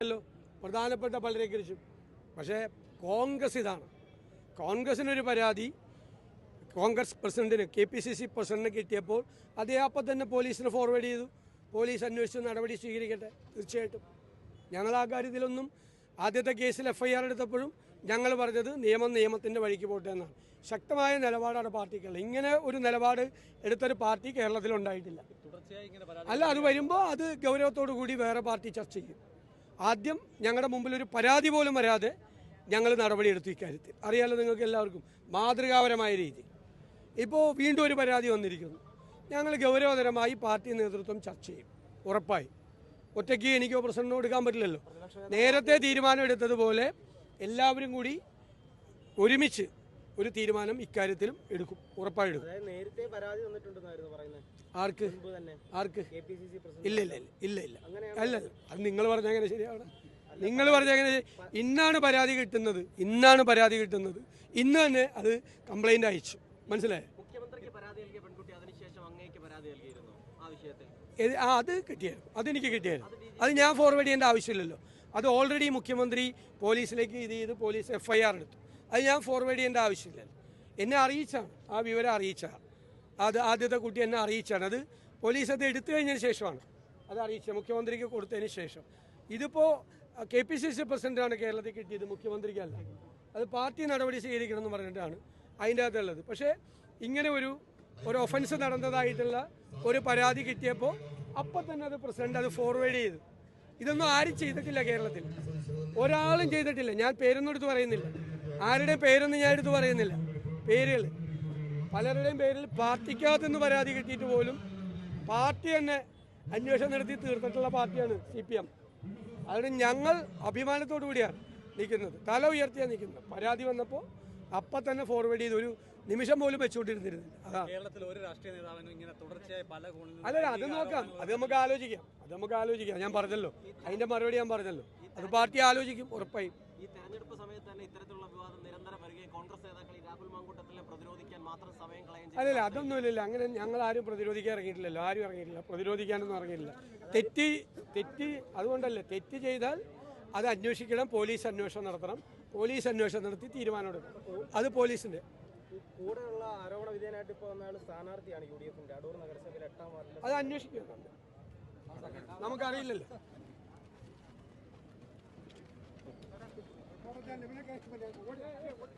ല്ലോ. പ്രധാനപ്പെട്ട പലരെക്കുറിച്ചും പക്ഷേ കോൺഗ്രസ് ഇതാണ്. കോൺഗ്രസിനൊരു പരാതി. കോൺഗ്രസ് പ്രസിഡന്റിന് കെ പി സി സി പ്രസിഡന്റിന് കിട്ടിയപ്പോൾ അതേ അപ്പം തന്നെ പോലീസിന് ഫോർവേഡ് ചെയ്തു. പോലീസ് അന്വേഷിച്ച് നടപടി സ്വീകരിക്കട്ടെ. തീർച്ചയായിട്ടും. ഞങ്ങൾ ആ കാര്യത്തിലൊന്നും ആദ്യത്തെ കേസിൽ എഫ്ഐആർ എടുത്തപ്പോഴും ഞങ്ങൾ പറഞ്ഞത് നിയമം നിയമത്തിന്റെ വഴിക്ക് പോട്ടെ എന്നാണ്. ശക്തമായ നിലപാടാണ് പാർട്ടിക്കുള്ളത്. ഇങ്ങനെ ഒരു നിലപാട് എടുത്തൊരു പാർട്ടി കേരളത്തിലുണ്ടായിട്ടില്ല അല്ല അത് വരുമ്പോൾ അത് ഗൗരവത്തോടു കൂടി വേറെ പാർട്ടി ചർച്ച ചെയ്യും. ആദ്യം ഞങ്ങളുടെ മുമ്പിൽ ഒരു പരാതി പോലും വരാതെ ഞങ്ങൾ നടപടിയെടുത്തു ഇക്കാര്യത്തിൽ. അറിയാലോ നിങ്ങൾക്ക് എല്ലാവർക്കും മാതൃകാപരമായ രീതി. ഇപ്പോൾ വീണ്ടും ഒരു പരാതി വന്നിരിക്കുന്നു. ഞങ്ങൾ ഗൗരവതരമായി പാർട്ടി നേതൃത്വം ചർച്ച ചെയ്യും. ഉറപ്പായി. ഒറ്റയ്ക്ക് എനിക്കോ പ്രസിഡന്റിനോ എടുക്കാൻ പറ്റില്ലല്ലോ. നേരത്തെ തീരുമാനം എടുത്തതുപോലെ എല്ലാവരും കൂടി ഒരുമിച്ച് ഒരു തീരുമാനം ഇക്കാര്യത്തിലും എടുക്കും ഉറപ്പായിടും എടുക്കും. നേരത്തെ പരാതി വന്നിട്ടുണ്ടെന്നായിരുന്നു പറയുന്നത്. ആർക്ക്? ആർക്ക്? ഇല്ല ഇല്ല ഇല്ല ഇല്ല അല്ല അത് നിങ്ങൾ പറഞ്ഞ എങ്ങനെ ശരിയാണ് നിങ്ങൾ പറഞ്ഞ അങ്ങനെ ഇന്നാണ് പരാതി കിട്ടുന്നത്. ഇന്നാണ് പരാതി കിട്ടുന്നത്. ഇന്ന് തന്നെ അത് കംപ്ലൈന്റ് അയച്ചു. മനസ്സിലായോ? ആ അത് കിട്ടിയായിരുന്നു അതെനിക്ക് കിട്ടിയായിരുന്നു. അത് ഞാൻ ഫോർവേഡ് ചെയ്യേണ്ട ആവശ്യമില്ലല്ലോ. അത് ഓൾറെഡി മുഖ്യമന്ത്രി പോലീസിലേക്ക് ഇത് ചെയ്ത് പോലീസ് എഫ്ഐആർ എടുത്തു. അത് ഞാൻ ഫോർവേഡ് ചെയ്യേണ്ട ആവശ്യമില്ല. എന്നെ അറിയിച്ചാണ്. ആ വിവരം അറിയിച്ചാണ്. അത് ആദ്യത്തെ കുട്ടി എന്നെ അറിയിച്ചാണ്. അത് പോലീസ് അത് എടുത്തു കഴിഞ്ഞതിന് ശേഷമാണ്. അത് അറിയിച്ചത് മുഖ്യമന്ത്രിക്ക് കൊടുത്തതിന് ശേഷം. ഇതിപ്പോൾ കെ പി സി സി പ്രസിഡന്റാണ് കേരളത്തിൽ കിട്ടിയത്. മുഖ്യമന്ത്രിക്കല്ല. അത് പാർട്ടി നടപടി സ്വീകരിക്കണം എന്ന് പറഞ്ഞിട്ടാണ് അതിന്റെ അകത്തുള്ളത്. പക്ഷേ ഇങ്ങനെ ഒരു ഒരു ഒഫൻസ് നടന്നതായിട്ടുള്ള ഒരു പരാതി കിട്ടിയപ്പോൾ അപ്പം തന്നെ അത് പ്രസിഡന്റ് അത് ഫോർവേഡ് ചെയ്തു. ഇതൊന്നും ആരും ചെയ്തിട്ടില്ല കേരളത്തിൽ. ഒരാളും ചെയ്തിട്ടില്ല. ഞാൻ പേരൊന്നും എടുത്ത് പറയുന്നില്ല. ആരുടെയും പേരൊന്നും ഞാൻ എടുത്ത് പറയുന്നില്ല. പേരുകൾ. പലരുടെയും പേരിൽ പാർട്ടിക്കകത്തുനിന്ന് പരാതി കിട്ടിയിട്ട് പോലും പാർട്ടി തന്നെ അന്വേഷണം നടത്തി തീർത്തിട്ടുള്ള പാർട്ടിയാണ് സി പി എം അതുകൊണ്ട് ഞങ്ങൾ അഭിമാനത്തോടു കൂടിയാണ് നിൽക്കുന്നത്. തല ഉയർത്തിയാണ് നിൽക്കുന്നത്. പരാതി വന്നപ്പോൾ അപ്പം തന്നെ ഫോർവേഡ് ചെയ്ത് ഒരു നിമിഷം പോലും വെച്ചുകൊണ്ടിരുന്നിരുന്നില്ല. അല്ല അത് നോക്കാം. അത് നമുക്ക് ആലോചിക്കാം. അത് നമുക്ക് ആലോചിക്കാം. ഞാൻ പറഞ്ഞല്ലോ. അതിന്റെ മറുപടി ഞാൻ പറഞ്ഞല്ലോ. അത് പാർട്ടി ആലോചിക്കും ഉറപ്പായും. ഈ തെരഞ്ഞെടുപ്പ് സമയത്ത് തന്നെ ഇത്തരത്തിലുള്ള വിവാദം നിരന്തരം വരികയും കോൺഗ്രസ് നേതാക്കൾ ഈ രാഹുൽ മാങ്കൂട്ടത്തിലെ പ്രതിരോധിക്കാൻ മാത്രം സമയം അല്ല അല്ലല്ല അതൊന്നുമില്ല അങ്ങനെ ഞങ്ങൾ ആരും പ്രതിരോധിക്കാൻ ഇറങ്ങിയിട്ടില്ലല്ലോ. ആരും ഇറങ്ങിയിട്ടില്ല. പ്രതിരോധിക്കാനൊന്നും ഇറങ്ങിയിട്ടില്ല. തെറ്റി തെറ്റി അതുകൊണ്ടല്ലേ. തെറ്റ് ചെയ്താൽ അത് അന്വേഷിക്കണം പോലീസ് അന്വേഷണം നടത്തണം. പോലീസ് അന്വേഷണം നടത്തി തീരുമാനമെടുക്കണം അത് പോലീസിന്റെ. കൂടെയുള്ള ആരോപണ വിധേയനായിട്ട് ഇപ്പോൾ വന്ന സ്ഥാനാർത്ഥിയാണ് യു ഡി എഫിന്റെ. അടൂർ നഗരസഭയിൽ എട്ടാം വാർഡിൽ അത് അന്വേഷിക്കുന്നുണ്ട്. നമുക്കറിയില്ലല്ലോ. ఒకటి ఒకటి